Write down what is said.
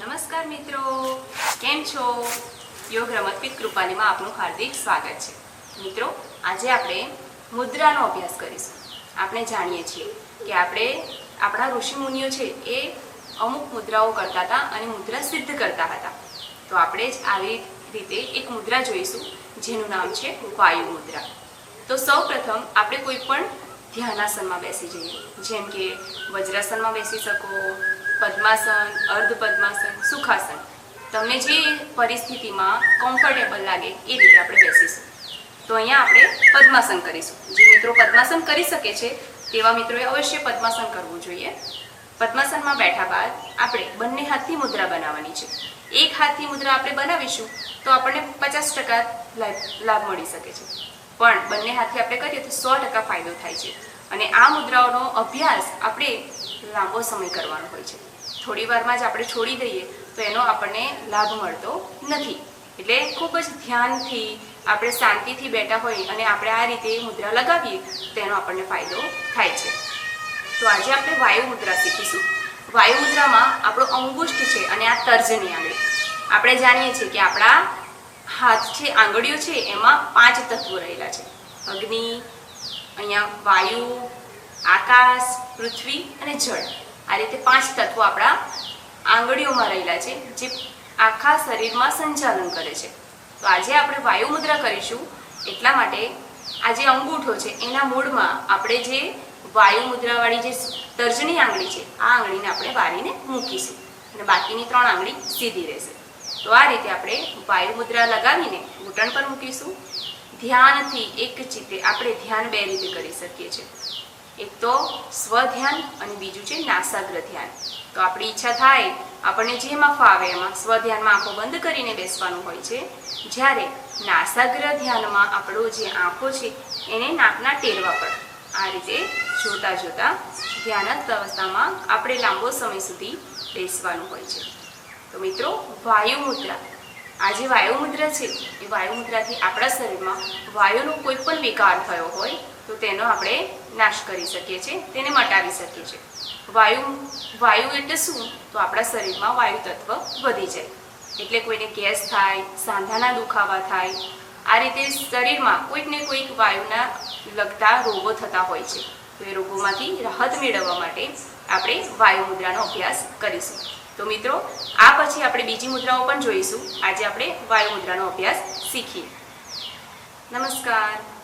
નમસ્કાર મિત્રો. કેમ છો? યોગ રમતપીત કૃપાલીમાં આપનું હાર્દિક સ્વાગત છે. મિત્રો, આજે આપણે મુદ્રાનો અભ્યાસ કરીશું. આપણે જાણીએ છીએ કે આપણે આપણા ઋષિમુનિઓ છે એ અમુક મુદ્રાઓ કરતા હતા અને મુદ્રા સિદ્ધ કરતા હતા. તો આપણે જ આવી રીતે એક મુદ્રા જોઈશું, જેનું નામ છે વાયુ મુદ્રા. તો સૌ પ્રથમ આપણે કોઈ પણ ધ્યાનાસનમાં બેસી જઈએ. જેમ કે વજ્રાસનમાં બેસી શકો પદ્માસન અર્ધ પદ્માસન સુખાસન. તમને જે પરિસ્થિતિમાં કમ્ફર્ટેબલ લાગે એ રીતે આપણે બેસીશું. તો અહીંયા આપણે પદ્માસન કરીશું. જે મિત્રો પદ્માસન કરી શકે છે, તેવા મિત્રોએ અવશ્ય પદ્માસન કરવું જોઈએ. પદ્માસનમાં બેઠા બાદ આપણે બંને હાથથી મુદ્રા બનાવવાની છે. એક હાથથી મુદ્રા આપણે બનાવીશું, તો આપણને પચાસ ટકા લાભ મળી શકે છે. પણ બંને હાથથી આપણે કરીએ તો સો ટકા ફાયદો થાય છે. અને આ મુદ્રાઓનો અભ્યાસ આપણે લાંબો સમય કરવાનો હોય છે. થોડી વારમાં જ આપણે છોડી દઈએ, તો એનો આપણને લાભ મળતો નથી. એટલે ખૂબ જ ધ્યાનથી આપણે શાંતિથી બેઠા હોઈએ અને આપણે આ રીતે મુદ્રા લગાવીએ, તો એનો આપણને ફાયદો થાય છે. તો આજે આપણે વાયુ મુદ્રા શીખીશું. વાયુ મુદ્રામાં આપણો અંગુષ્ઠ છે અને આ તર્જની આંગળી. આપણે જાણીએ છીએ કે આપણા હાથ છે, આંગળીઓ છે, એમાં પાંચ તત્વો રહેલા છે. અગ્નિ, અહીંયા વાયુ, આકાશ, પૃથ્વી અને જળ. આ રીતે પાંચ તત્વો આપણા આંગળીઓમાં રહેલા છે, જે આખા શરીરમાં સંચાલન કરે છે. તો આજે આપણે વાયુ મુદ્રા કરીશું. એટલા માટે આ જે અંગૂઠો છે, એના મૂળમાં આપણે જે વાયુ મુદ્રાવાળી જે તર્જની આંગળી છે, આ આંગળીને આપણે વારીને મૂકીશું. અને બાકીની ત્રણ આંગળી સીધી રહેશે. તો આ રીતે આપણે વાયુ મુદ્રા લગાવીને ઘૂંટણ પર મૂકીશું. ધ્યાનથી એક ચિત્તે આપણે ધ્યાન બે રીતે કરી શકીએ છીએ. એક તો સ્વધ્યાન અને બીજું છે નાસાગ્ર ધ્યાન તો આપણી ઈચ્છા થાય, આપણને જેમાં ફાવે એમાં સ્વધ્યાનમાં આંખો બંધ કરીને બેસવાનું હોય છે, જ્યારે નાસાગ્ર ધ્યાનમાં આપણો જે આંખો છે એને નાકના ટેરવા પર. આ રીતે જોતા જોતા ધ્યાનસ્થ અવસ્થામાં આપણે લાંબો સમય સુધી બેસવાનું હોય છે. તો મિત્રો વાયુ મુદ્રા આ જે વાયુ મુદ્રા છે, એ વાયુ મુદ્રાથી આપણા શરીરમાં વાયુનો કોઈ પણ વિકાર થયો હોય તો તેનો આપણે નાશ કરી શકીએ છીએ, તેને મટાવી શકીએ છીએ. વાયુ વાયુ એટલે શું? તો આપણા શરીરમાં વાયુ તત્વ વધી જાય. એટલે કોઈને ગેસ થાય, સાંધાના દુખાવા થાય, આ રીતે શરીરમાં કોઈક ને કોઈક વાયુના લગતા રોગો થતા હોય છે. તો એ રોગોમાંથી રાહત મેળવવા માટે આપણે વાયુ મુદ્રાનો અભ્યાસ કરીશું. તો મિત્રો, આ પછી આપણે બીજી મુદ્રાઓ પણ જોઈશું. આજે આપણે વાયુ મુદ્રાનો અભ્યાસ શીખીએ. નમસ્કાર.